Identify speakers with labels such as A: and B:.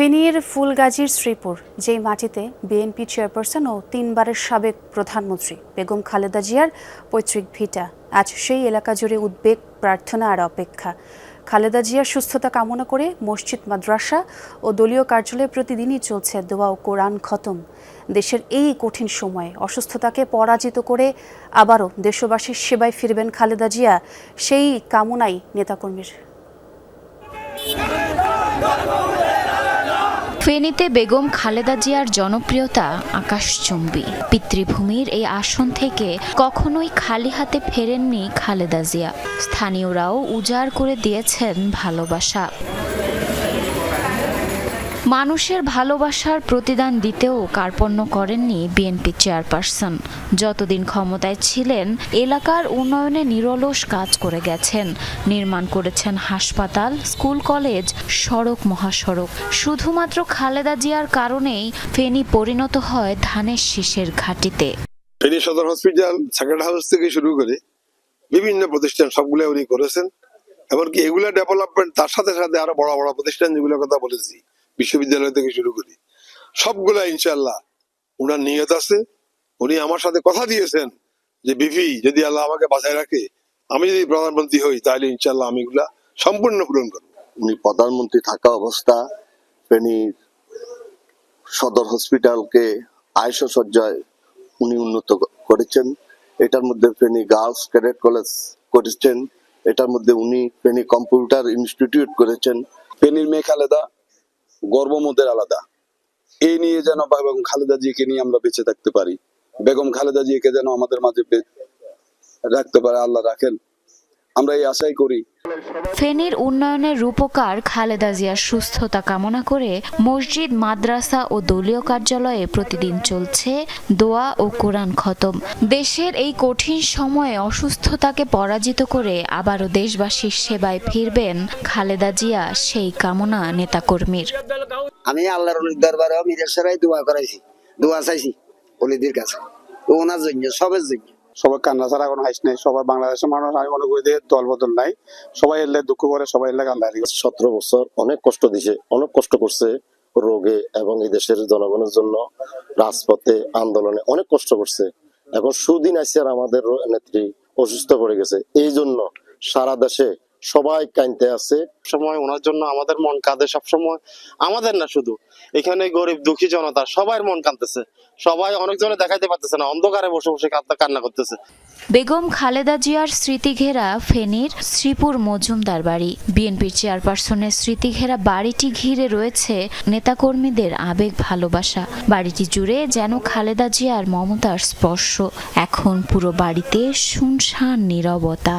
A: ফেনীর ফুলগাজীর শ্রীপুর, যেই মাটিতে বিএনপি চেয়ারপারসন ও তিনবারের সাবেক প্রধানমন্ত্রী বেগম খালেদা জিয়ার পৈতৃক ভিটা। আজ সেই এলাকা জুড়ে উদ্বেগ, প্রার্থনা আর অপেক্ষা। খালেদা জিয়ার সুস্থতা কামনা করে মসজিদ, মাদ্রাসা ও দলীয় কার্যালয়ে প্রতিদিনই চলছে দোয়া ও কোরআন খতম। দেশের এই কঠিন সময়ে অসুস্থতাকে পরাজিত করে আবারও দেশবাসীর সেবায় ফিরবেন খালেদা জিয়া। সেই কামনাই নেতাকর্মীর।
B: ফেনীতে বেগম খালেদা জিয়ার জনপ্রিয়তা আকাশচুম্বী। পিতৃভূমির এই আসন থেকে কখনোই খালি হাতে ফেরেননি খালেদা জিয়া। স্থানীয়রাও উজাড় করে দিয়েছেন ভালোবাসা। মানুষের ভালোবাসার প্রতিদান দিতেও কার্পণ্য করেননি বিএনপি চেয়ারপারসন। যতদিন ক্ষমতায় ছিলেন, এলাকার উন্নয়নে নিরলস কাজ করে গেছেন। নির্মাণ করেছেন হাসপাতাল, স্কুল কলেজ, সড়ক মহাসড়ক। শুধুমাত্র খালেদা জিয়ার কারণেই ফেনী পরিণত হয় ধানের শীষের ঘাটিতে।
C: ফেনী সদর হসপিটাল, সেকেন্ড হাউস থেকে শুরু করে বিভিন্ন প্রতিষ্ঠান সবগুলো উনি করেছেন। এমনকি এগুলো ডেভেলপমেন্ট তার সাথে সাথে আরও বড় বড় প্রতিষ্ঠান যেগুলোর কথা বলেছি। বিশ্ববিদ্যালয় থেকে শুরু করি। সবগুলা ইনশাল্লাহ উনার নিয়ত আছে। উনি আমার সাথে কথা দিয়েছেন যে বিপি যদি আল্লাহ আমাকে বাঁচায় রাখে আমি যদি প্রধানমন্ত্রী হই তাহলে ইনশাল্লাহ আমি এগুলা সম্পূর্ণ পূরণ করব।
D: উনি প্রধানমন্ত্রী থাকা অবস্থা ফেনীর সদর হসপিটালকে আয়ুষ সজ্জায় উনি উন্নত করেছেন। এটার মধ্যে ফেনী গার্লস ক্যাডেট কলেজ করেছেন। এটার মধ্যে উনি ফেনী কম্পিউটার ইনস্টিটিউট করেছেন।
E: ফেনীর মেয়ে খালেদা গর্বমোদের আলাদা। এই নিয়ে যেন বেগম খালেদা জিয়াকে নিয়ে আমরা বেঁচে থাকতে পারি। বেগম খালেদা জিয়াকে যেন আমাদের মাঝে রাখতে পারে, আল্লাহ রাখেন। আমরা এই আশাই করি
B: ফেনীর উন্নয়নের রূপকার খালেদা জিয়ার সুস্থতা কামনা করে মসজিদ, মাদ্রাসা ও দলীয় কার্যালয়ে প্রতিদিন চলছে দোয়া ও কোরআন খতম। দেশের এই কঠিন সময়ে অসুস্থতাকে পরাজিত করে আবারও দেশবাসীর সেবায় ফিরবেন খালেদা জিয়া, সেই কামনা নেতাকর্মীর।
F: আমি আল্লাহর দরবারে দোয়া করাইছি, দোয়া চাইছি কাছে। ওনার জন্য, সবের জন্য।
E: সবাই কান্না ছাড়া কোনো হাইস নেই। সবাই বাংলাদেশের মানুষ, আমি মনে করি দল বদল নাই। সবাই এলে দুঃখ করে, সবাই এলে কান্দা
D: সতেরো বছর অনেক কষ্ট দিছে, অনেক কষ্ট করছে রোগে এবং এই দেশের জনগণের জন্য। রাজপথে, আন্দোলনে অনেক কষ্ট করছে। এখন সুদিন আছে আর আমাদের নেত্রী অসুস্থ পড়ে গেছে। এই জন্য সারা দেশে সবাই কাইনতে আছে।
G: সময় ওনার জন্য আমাদের মন কাঁদে, সবসময় আমাদের না শুধু। এখানে গরিব, দুঃখী জনতা সবার মন কাঁদতেছে। সবাই অনেকজনে দেখাইতে পারতেছে না, অন্ধকারে বসে বসে কান্না করতেছে।
B: বেগম খালেদা জিয়ার স্মৃতিঘেরা ফেনীর শ্রীপুর মজুমদার বাড়ি। বিএনপির চেয়ারপারসনের স্মৃতিঘেরা বাড়িটি ঘিরে রয়েছে নেতাকর্মীদের আবেগ, ভালোবাসা। বাড়িটি জুড়ে যেন খালেদা জিয়ার মমতার স্পর্শ। এখন পুরো বাড়িতে শুনশান, নীরবতা।